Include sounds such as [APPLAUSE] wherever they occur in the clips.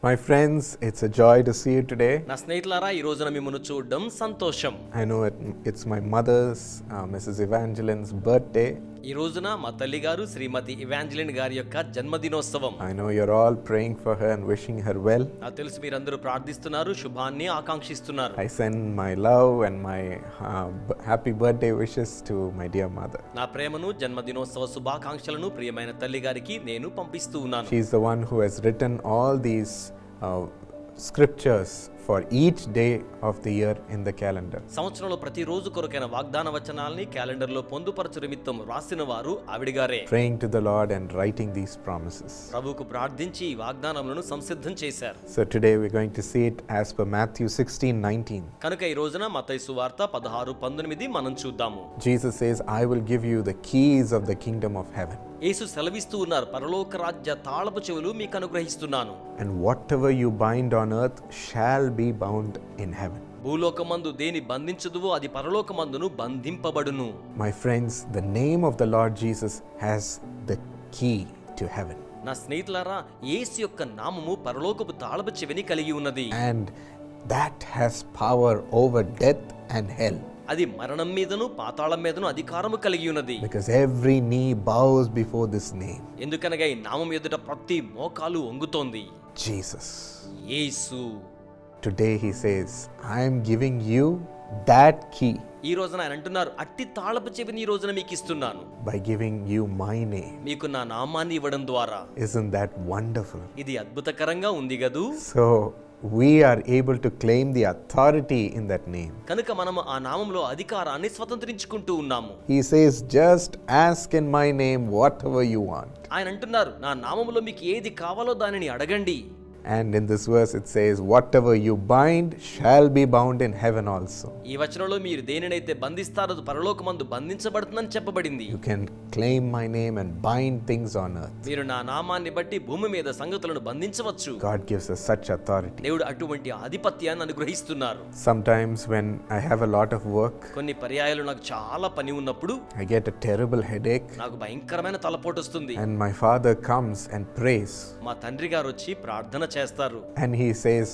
My friends, it's a joy to see you today. నా స్నేహితులారా ఈ రోజున మిమ్మల్ని చూడడం సంతోషం I know it, it's my mother's, uh, Mrs. ఈ రోజున మా తల్లి గారు శ్రీమతి ఇవాంజలిన్ గారి యొక్క జన్మదినోత్సవం. I know you are all praying for her and wishing her well నా తెలుసు మీరందరూ ప్రార్థిస్తున్నారు శుభాన్ని ఆకాంక్షిస్తున్నారు. I send my love and my happy birthday wishes to my dear mother నా ప్రేమను జన్మదినోత్సవ శుభాకాంక్షలను ప్రియమైన తల్లి గారికి నేను పంపిస్తూ ఉన్నాను. She is the one who has written all these scriptures for each day of the year in the calendar. సంవత్సరంలో ప్రతి రోజు కొరకైన వాగ్దాన వచనాల్ని క్యాలెండర్లో పొందుపరచు నిమిత్తం రాసిన వారు ఆవిడిగారే Praying to the Lord and writing these promises. ప్రభువుకు ప్రార్థించి ఈ వాగ్దానములను సంసిద్ధం చేశారు So today we're going to see it as per Matthew 16 19. కనుక ఈ రోజున మతైసు వార్త పదహారు పంతొమ్మిది మనం చూద్దాము Jesus says, I will give you the keys of the kingdom of heaven. యేసు సెలవిస్తూ ఉన్నారు పరలోక రాజ్య తాళపు చెవులు మీకు అనుగ్రహిస్తున్నాను. And whatever you bind on earth shall be bound in heaven భూలోకమందు దేని బంధించదువో అది పరలోకమందును బంధింపబడును. My friends the name of the Lord Jesus has the key to heaven నా స్నేహితులారా యేసు యొక్క నామము పరలోకపు తాళపు చెవిని కలిగి ఉన్నది. And that has power over death and health అది మరణం మీదను పాతాళం మీదను అధికారము కలిగి ఉన్నది. Because every knee bows before this name, ఎందుకనగా ఈ నామం ఎదుట ప్రతి మోకాలు వంగుతోంది. Jesus. Yesu. Today he says, I am giving you that key. ఈ రోజున ఆయన అంటున్నారు అట్టి తాళపు చెవిని ఈ రోజున మీకు ఇస్తున్నాను. By giving you my name. మీకు నా నామాన్ని ఇవ్వడం ద్వారా. Isn't that wonderful? ఇది అద్భుతకరంగా ఉంది గదు So we are able to claim the authority in that name కనుక మనం ఆ నామంలో అధికారాన్ని స్వతంత్రించుకుంటూ ఉన్నాము. He says just ask in my name whatever you want ఆయన అంటున్నారు నా నామములో మీకు ఏది కావాలో దానిని అడగండి. And in this verse it says, whatever you bind shall be bound in heaven also. ఈ వచనంలో మీరు దేనినైతే బంధిస్తారో పరలోకమందు బంధించబడుతుందని చెప్పబడింది You can claim my name and bind things on earth. మీరు నా నామాన్ని బట్టి భూమి మీద సంగతులను బంధించవచ్చు God gives us such authority. దేవుడు అటువంటి ఆధిపత్యాన్ని అనుగ్రహిస్తున్నారు Sometimes when I have a lot of work, కొన్ని పర్యాయాలు నాకు చాలా పని ఉన్నప్పుడు I get a terrible headache, నాకు భయంకరమైన తలపోటు వస్తుంది and my father comes and prays. మా తండ్రి గారు వచ్చి ప్రార్థన చేస్తారు. And he says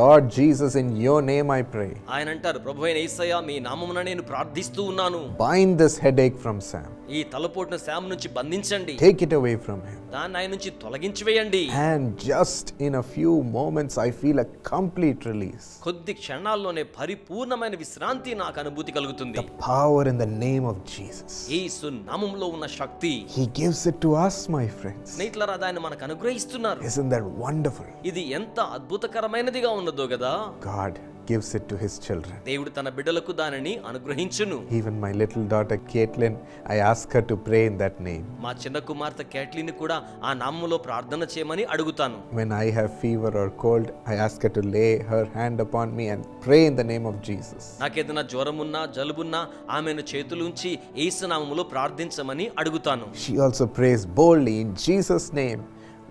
Lord Jesus in your name I pray ఆయన అంటారు ప్రభువైన అయిన మీ నామమున నేను ప్రార్థిస్తూ ఉన్నాను. Bind this headache from Sam ఈ తలపోటును సామ్ నుంచి బంధించండి. Take it away from him దాన్ని ఆయన నుంచి తొలగించి వేయండి and just in a few moments I feel a complete release కొద్ది క్షణాల్లోనే పరిపూర్ణమైన విశ్రాంతి నాకు అనుభూతి కలుగుతుంది. Power in the name of Jesus Yesu నామములో ఉన్న శక్తి. He gives it to us my friends నేట్లరా దాన్ని మనకు అనుగ్రహిస్తున్నారు. ఇస్ ఇన్ దట్ వండర్ఫుల్ ఇది ఎంత అద్భుతకరమైనదిగా ఉన్నదో కదా God gives it to his children. దేవుడు తన బిడ్డలకు దానిని అనుగ్రహించును Even my little daughter Caitlin, I ask her to pray in that name. మా చిన్న కుమార్తె కేట్లీని కూడా ఆ నామంలో ప్రార్థన చేయమని అడుగుతాను When I have fever or cold, I ask her to lay her hand upon me and pray in the name of Jesus. నాకేదైనా జ్వరమున్నా జలుబున్నా ఆమెను చేతులుంచి యేసు నామములో ప్రార్థించమని అడుగుతాను She also prays boldly in Jesus' name,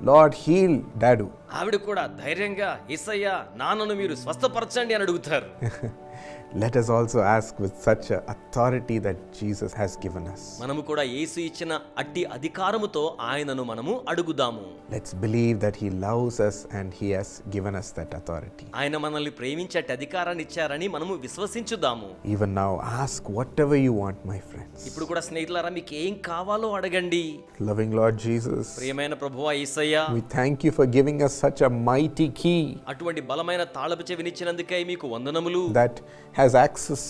Lord, heal Dadu. ఆవిడ కూడా ధైర్యంగా ఏసయ్య నాన్నను మీరు స్వస్థపరచండి అని అడుగుతారు [LAUGHS] let us also ask with such authority that Jesus has given us మనము కూడా యేసు ఇచ్చిన అట్టి అధికారముతో ఆయనను మనము అడుగుదాము. Let's believe that he loves us and he has given us that authority ఆయన మనల్ని ప్రేమించేట అధికారాన్ని ఇచ్చారని మనము విశ్వసించుదాము. Even now ask whatever you want my friends ఇప్పుడు కూడా స్నేహితులారా మీకు ఏం కావాలో అడగండి. లవింగ్ లార్డ్ జీసస్ ప్రియమైన ప్రభువా యేసయ్యా. We thank you for giving us such a mighty key అటువంటి బలమైన తాళపు చెవిని ఇచ్చినందుకై మీకు వందనములు. That has access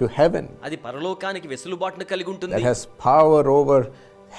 to heaven, అది పరలోకానికి వెసులుబాటును కలిగి that ఉంటుంది has power over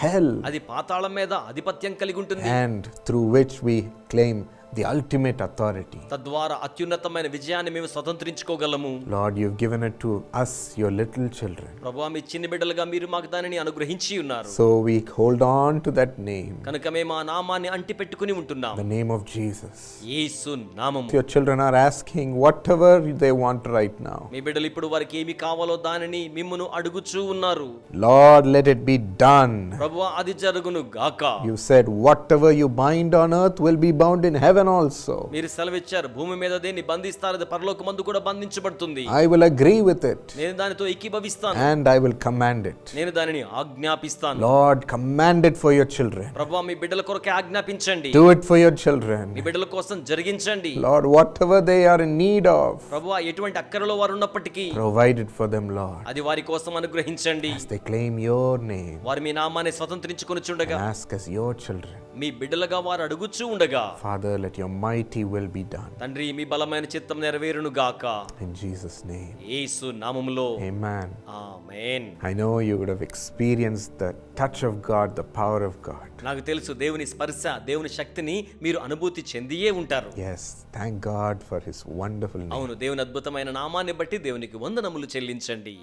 hell, అది పాతాళం మీద ఆధిపత్యం కలిగి ఉంటుంది and through which we claim the ultimate authority. తద్వారా అత్యున్నతమైన విజయాన్ని మేము స్వతంత్రించుకోగలము Lord, you've given it to us, your little children. ప్రభు మీ చిన్ని బిడ్డలుగా మీరు మాకు దానిని అనుగ్రహించి ఉన్నారు So we hold on to that name, కనుక మేము ఆ నామాన్ని అంటి పెట్టుకుని ఉంటున్నాం the name of Jesus. యేసు నామము Your children are asking whatever they want right now. మీ బిడ్డలు ఇప్పుడు వారికి ఏమి కావాలో దానిని మిమ్మును అడుగుచూ ఉన్నారు Lord, let it be done. ప్రభు అది జరుగును గాక You said, whatever you bind on earth will be bound in heaven Heaven also. మీరు సెలవిచ్చారు భూమి మీద దేన్ని బంధిస్తారు అది పరలోక మందు కూడా బంధించబడుతుంది I will agree with it నేను దానితో ఏకీభవిస్తాను and I will command it. నేను దానిని ఆజ్ఞాపిస్తాను Lord, command it for your children. ప్రభు మీ బిడ్డల కొరకే ఆజ్ఞాపించండి Do it for your me children. బిడ్డల కోసం జరిగించండి Lord, whatever they are in need of, ప్రభు ఎటువంటి అక్కరలో వారు ఉన్నప్పటికీ provide it for them, Lord. అది వారి కోసం అనుగ్రహించండి As they claim your name వారు మీ నామాన్ని స్వతంత్రించుకొని చుండగా and ask as your children. మీ బిడ్డలుగా వారు అడుగుచూ ఉండగా father let your mighty will be done తండ్రి మీ బలమైన చిత్తం నెరవేరును గాక. ఇన్ జీసస్ నేమ్ యేసు నామములో. Amen amen I know you would have experience the touch of God the power of God నాకు తెలుసు దేవుని స్పర్శ దేవుని శక్తిని మీరు అనుభూతి చెందియే ఉంటారు. Yes thank god for his wonderful name. అవును దేవుని అద్భుతమైన నామాన్ని బట్టి దేవునికి వందనములు చెల్లించండి.